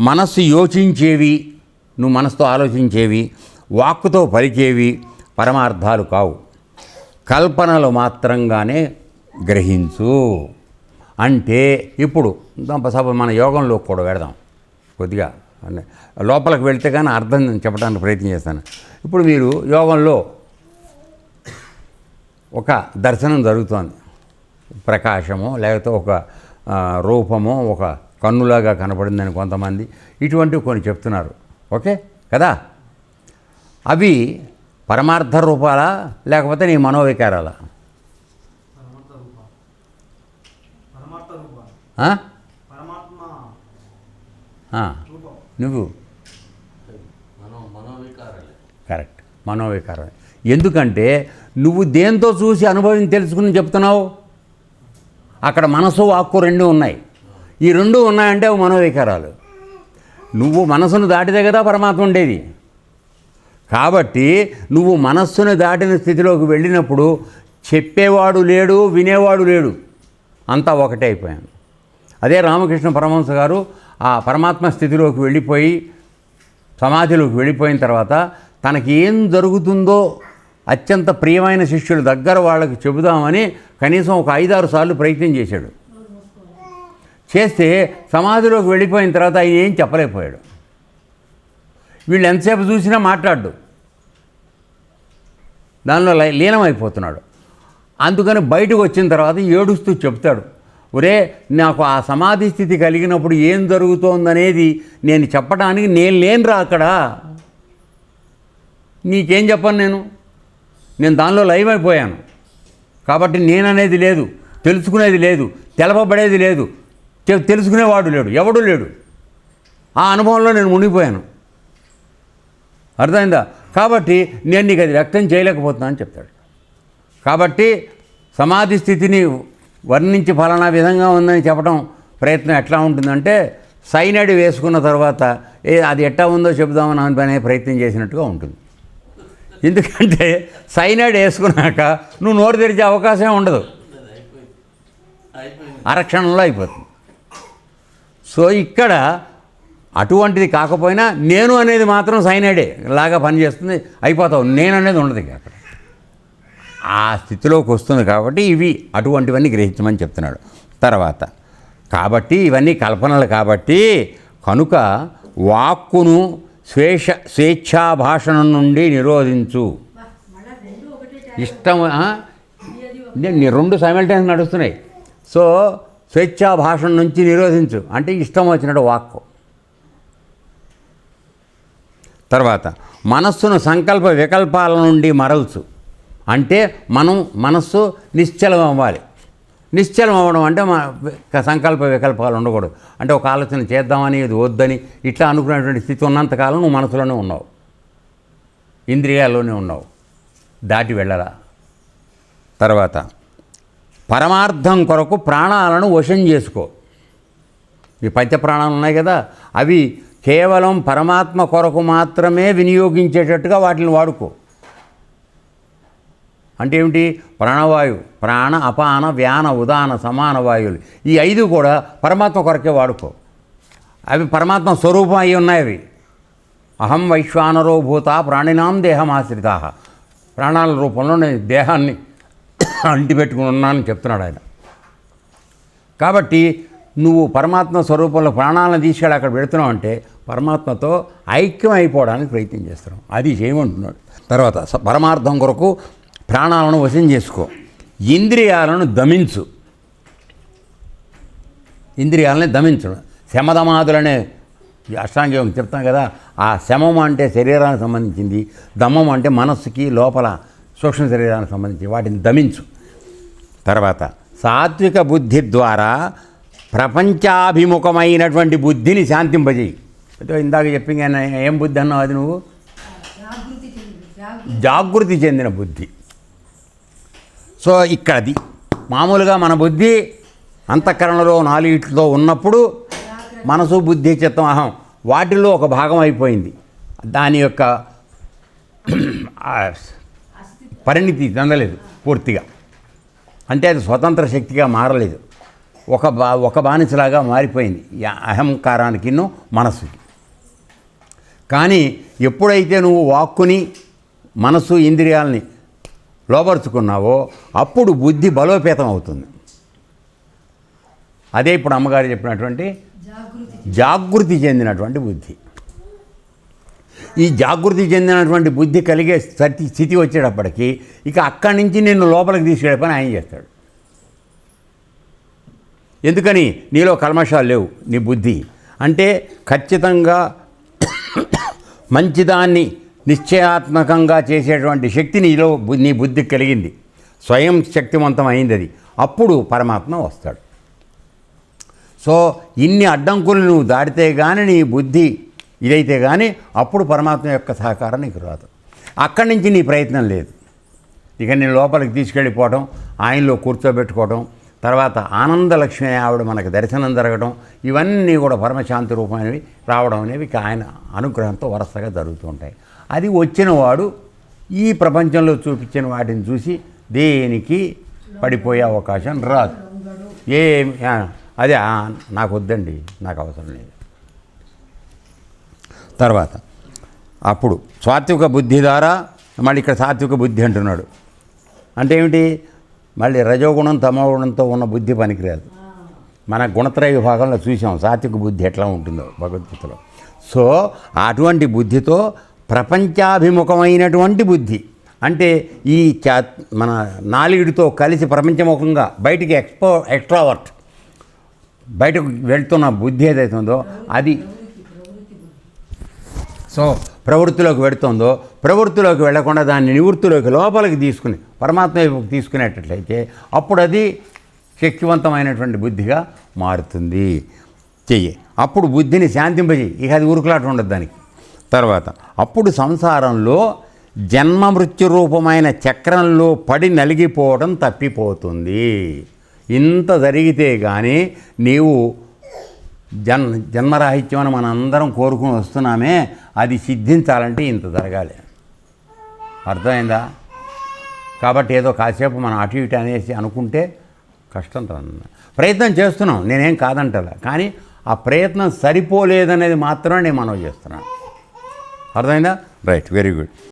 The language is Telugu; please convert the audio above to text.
మనస్సు యోచించేవి నువ్వు మనసుతో ఆలోచించేవి వాక్కుతో పలికేవి పరమార్థాలు కావు. కల్పనలు మాత్రంగానే గ్రహించు. అంటే ఇప్పుడు సభ మన యోగంలో కూడా వెడదాం కొద్దిగా. అంటే లోపలికి వెళ్తే కానీ అర్థం చెప్పడానికి ప్రయత్నం చేస్తాను. ఇప్పుడు మీరు యోగంలో ఒక దర్శనం జరుగుతోంది. ప్రకాశము లేకపోతే ఒక రూపము ఒక కన్నులాగా కనపడిందని కొంతమంది ఇటువంటివి కొన్ని చెప్తున్నారు. ఓకే? కదా? అవి పరమార్థ రూపాలా? లేకపోతే నీ మనోవికారాలా? నువ్వు? కరెక్ట్. మనోవికారం ఎందుకంటే నువ్వు దేంతో చూసి అనుభవం తెలుసుకుని చెప్తున్నావు? అక్కడ మనసు వాక్కు రెండు ఉన్నాయి. ఈ రెండు ఉన్నాయంటే అవి మనోవికారాలు. నువ్వు మనసును దాటితే కదా పరమాత్మ ఉండేది. కాబట్టి నువ్వు మనస్సును దాటిన స్థితిలోకి వెళ్ళినప్పుడు చెప్పేవాడు లేడు వినేవాడు లేడు. అంతా ఒకటే అయిపోయాను. అదే రామకృష్ణ పరమహంస గారు ఆ పరమాత్మ స్థితిలోకి వెళ్ళిపోయి సమాధిలోకి వెళ్ళిపోయిన తర్వాత తనకి ఏం జరుగుతుందో అత్యంత ప్రియమైన శిష్యుల దగ్గర వాళ్ళకి చెబుదామని కనీసం ఒక ఐదారు సార్లు ప్రయత్నం చేశాడు. చేస్తే సమాధిలోకి వెళ్ళిపోయిన తర్వాత ఆయన ఏం చెప్పలేకపోయాడు. వీళ్ళు ఎంతసేపు చూసినా మాట్లాడు దానిలో లై- లీనమైపోతున్నాడు. అందుకని బయటకు వచ్చిన తర్వాత ఏడుస్తూ చెప్తాడు ఒరే నాకు ఆ సమాధి స్థితి కలిగినప్పుడు ఏం జరుగుతోందనేది నేను చెప్పడానికి నేను లేనురా అక్కడ. నీకేం చెప్పను నేను? నేను దానిలో లైవ్ అయిపోయాను కాబట్టి నేననేది లేదు తెలుసుకునేది లేదు తెలపబడేది లేదు. తెలుసుకునేవాడు లేడు ఎవడు లేడు. ఆ అనుభవంలో నేను మునిగిపోయాను. అర్థమైందా? కాబట్టి నేను నీకు అది వ్యక్తం చేయలేకపోతున్నా అని చెప్తాడు. కాబట్టి సమాధి స్థితిని వర్ణించి ఫలానా విధంగా ఉందని చెప్పడం ప్రయత్నం ఎట్లా ఉంటుందంటే సైనైడ్ వేసుకున్న తర్వాత ఏ అది ఎట్టా ఉందో చెబుదామని అనే ప్రయత్నం చేసినట్టుగా ఉంటుంది. ఎందుకంటే సైనైడ్ వేసుకున్నాక నువ్వు నోరు తెరిచే అవకాశం ఉండదు. అరక్షణంలో అయిపోతుంది. సో ఇక్కడ అటువంటిది కాకపోయినా నేను అనేది మాత్రం సైనైడే. లాగా పనిచేస్తుంది అయిపోతావు నేను అనేది ఉండదు ఇక అక్కడ. ఆ స్థితిలోకి వస్తుంది కాబట్టి ఇవి అటువంటివన్నీ గ్రహించమని చెప్తున్నాడు. తర్వాత కాబట్టి ఇవన్నీ కల్పనలు కాబట్టి కనుక వాక్కును స్వేచ్ఛ స్వేచ్ఛాభాషణం నుండి నిరోధించు. ఇష్టం నేను రెండు సైమల్టైన్స్ నడుస్తున్నాయి. సో స్వేచ్ఛా భాషణ నుంచి నిరోధించు. అంటే ఇష్టం వచ్చినట్టు వాక్కు. తర్వాత మనస్సును సంకల్ప వికల్పాల నుండి మరల్చు. అంటే మనం మనస్సు నిశ్చలం అవ్వాలి నిశ్చలం అవ్వడం అంటే మన సంకల్ప వికల్పాలు ఉండకూడదు. అంటే ఒక ఆలోచన చేద్దామని ఇది వద్దని ఇట్లా అనుకునేటువంటి స్థితి ఉన్నంతకాలం నువ్వు మనసులోనే ఉన్నావు. ఇంద్రియాల్లోనే ఉన్నావు. దాటి వెళ్ళరా. తర్వాత పరమార్థం కొరకు ప్రాణాలను వశం చేసుకో. ఈ పంచ ప్రాణాలు ఉన్నాయి కదా అవి కేవలం పరమాత్మ కొరకు మాత్రమే వినియోగించేటట్టుగా వాటిని వాడుకో. అంటే ఏమిటి? ప్రాణవాయువు ప్రాణ అపాన వ్యాన ఉదాన సమాన వాయువులు. ఈ ఐదు కూడా పరమాత్మ కొరకే వాడుకో. అవి పరమాత్మ స్వరూపం అయి ఉన్నాయి అవి. అహం వైశ్వానరో భూత ప్రాణినాం దేహమాశ్రిత. ప్రాణాల రూపంలో నేను దేహాన్ని అంటిపెట్టుకుని ఉన్నానని చెప్తున్నాడు ఆయన. కాబట్టి నువ్వు పరమాత్మ స్వరూపంలో ప్రాణాలను తీసుకెళ్ళి అక్కడ పెడుతున్నావు అంటే పరమాత్మతో ఐక్యం అయిపోవడానికి ప్రయత్నం చేస్తున్నాం అది చేయమంటున్నాడు. తర్వాత పరమార్థం కొరకు ప్రాణాలను వశం చేసుకో. ఇంద్రియాలను దమించు. ఇంద్రియాలని దమించడం శమధమాదులనే ఈ అష్టాంగం చెప్తాం కదా ఆ శమం అంటే శరీరానికి సంబంధించింది దమం అంటే మనస్సుకి లోపల సూక్ష్మ శరీరానికి సంబంధించి వాటిని దమించు. తర్వాత సాత్విక బుద్ధి ద్వారా ప్రపంచాభిముఖమైనటువంటి బుద్ధిని శాంతింపజేయి. అంటే ఇందాక చెప్పింది ఏం బుద్ధి అన్నావు అది నువ్వు? జాగృతి చెందిన బుద్ధి. సో ఇక్కడది. మామూలుగా మన బుద్ధి అంతఃకరణలో నాలుగిట్లో ఉన్నప్పుడు మనసు బుద్ధి చిత్తం అహం వాటిల్లో ఒక భాగం అయిపోయింది. దాని యొక్క పరిణితి చెందలేదు పూర్తిగా. అంటే అది స్వతంత్ర శక్తిగా మారలేదు. ఒక బా ఒక బానిసలాగా మారిపోయింది. ఈ అహంకారానికి మనస్సుకి. కానీ ఎప్పుడైతే నువ్వు వాక్కుని మనసు ఇంద్రియాలని లోపరుచుకున్నావో అప్పుడు బుద్ధి బలోపేతం అవుతుంది. అదే ఇప్పుడు అమ్మగారు చెప్పినటువంటి జాగృతి చెందినటువంటి బుద్ధి. ఈ జాగృతి చెందినటువంటి బుద్ధి కలిగే స్థితి స్థితి వచ్చేటప్పటికి ఇక అక్కడి నుంచి నిన్ను లోపలికి తీసుకెళ్ళే పని ఆయన చేస్తాడు. ఎందుకని? నీలో కల్మషాలు లేవు నీ బుద్ధి. అంటే ఖచ్చితంగా మంచిదాన్ని నిశ్చయాత్మకంగా చేసేటువంటి శక్తి నీలో నీ బుద్ధికి కలిగింది. స్వయం శక్తివంతం అయింది అది అప్పుడు పరమాత్మ వస్తాడు. సో ఇన్ని అడ్డంకులు నువ్వు దాటితే కానీ నీ బుద్ధి ఇదైతే కానీ అప్పుడు పరమాత్మ యొక్క సహకారం నీకు రాదు. అక్కడి నుంచి నీ ప్రయత్నం లేదు. ఇక నేను లోపలికి తీసుకెళ్ళిపోవడం ఆయనలో కూర్చోబెట్టుకోవడం తర్వాత ఆనందలక్ష్మి ఆవిడ మనకు దర్శనం జరగడం ఇవన్నీ కూడా పరమశాంతి రూపమైనవి రావడం అనేవి ఆయన అనుగ్రహంతో వరుసగా జరుగుతూ ఉంటాయి. అది వచ్చిన వాడు ఈ ప్రపంచంలో చూపించిన వాటిని చూసి దేనికి పడిపోయే అవకాశం రాదు. ఏ అదే నాకు వద్దండి నాకు అవసరం లేదు. తర్వాత. అప్పుడు సాత్విక బుద్ధి ద్వారా మళ్ళీ ఇక్కడ సాత్విక బుద్ధి అంటున్నాడు. అంటే ఏమిటి? మళ్ళీ రజోగుణం తమోగుణంతో ఉన్న బుద్ధి పనికిరాదు. మన గుణత్రయ విభాగంలో చూసాం సాత్విక బుద్ధి ఎట్లా ఉంటుందో భగవద్గీతలో. సో అటువంటి బుద్ధితో ప్రపంచాభిముఖమైనటువంటి బుద్ధి. అంటే ఈ చా మన నాలుగుడితో కలిసి ప్రపంచముఖంగా బయటికి ఎక్స్పో ఎక్స్ట్రావర్ట్. బయటకు వెళ్తున్న బుద్ధి ఏదైతుందో ఉందో అది సో ప్రవృత్తిలోకి పెడుతుందో ప్రవృత్తిలోకి వెళ్ళకుండా దాన్ని నివృత్తిలోకి లోపలికి తీసుకుని పరమాత్మ వైపుకి తీసుకునేటట్లయితే అప్పుడు అది శక్తివంతమైనటువంటి బుద్ధిగా మారుతుంది. చెయ్యి. అప్పుడు బుద్ధిని శాంతింపజేయి. ఇక అది ఉరుకులాట ఉండదు దానికి. తర్వాత అప్పుడు సంసారంలో జన్మ మృత్యు రూపమైన చక్రంలో పడి నలిగిపోవడం తప్పిపోతుంది. ఇంత జరిగితే కానీ నీవు జన్ జన్మరాహిత్యం అని మనందరం అందరం కోరుకుని వస్తున్నామే. అది సిద్ధించాలంటే ఇంత జరగాలి. అర్థమైందా? కాబట్టి ఏదో కాసేపు మనం అటు ఇటు అనేసి అనుకుంటే కష్టం ప్రయత్నం చేస్తున్నాం నేనేం కాదంటలే. కానీ ఆ ప్రయత్నం సరిపోలేదనేది మాత్రమే నేను మనం చేస్తున్నాను. అర్థమైందా? Right very good.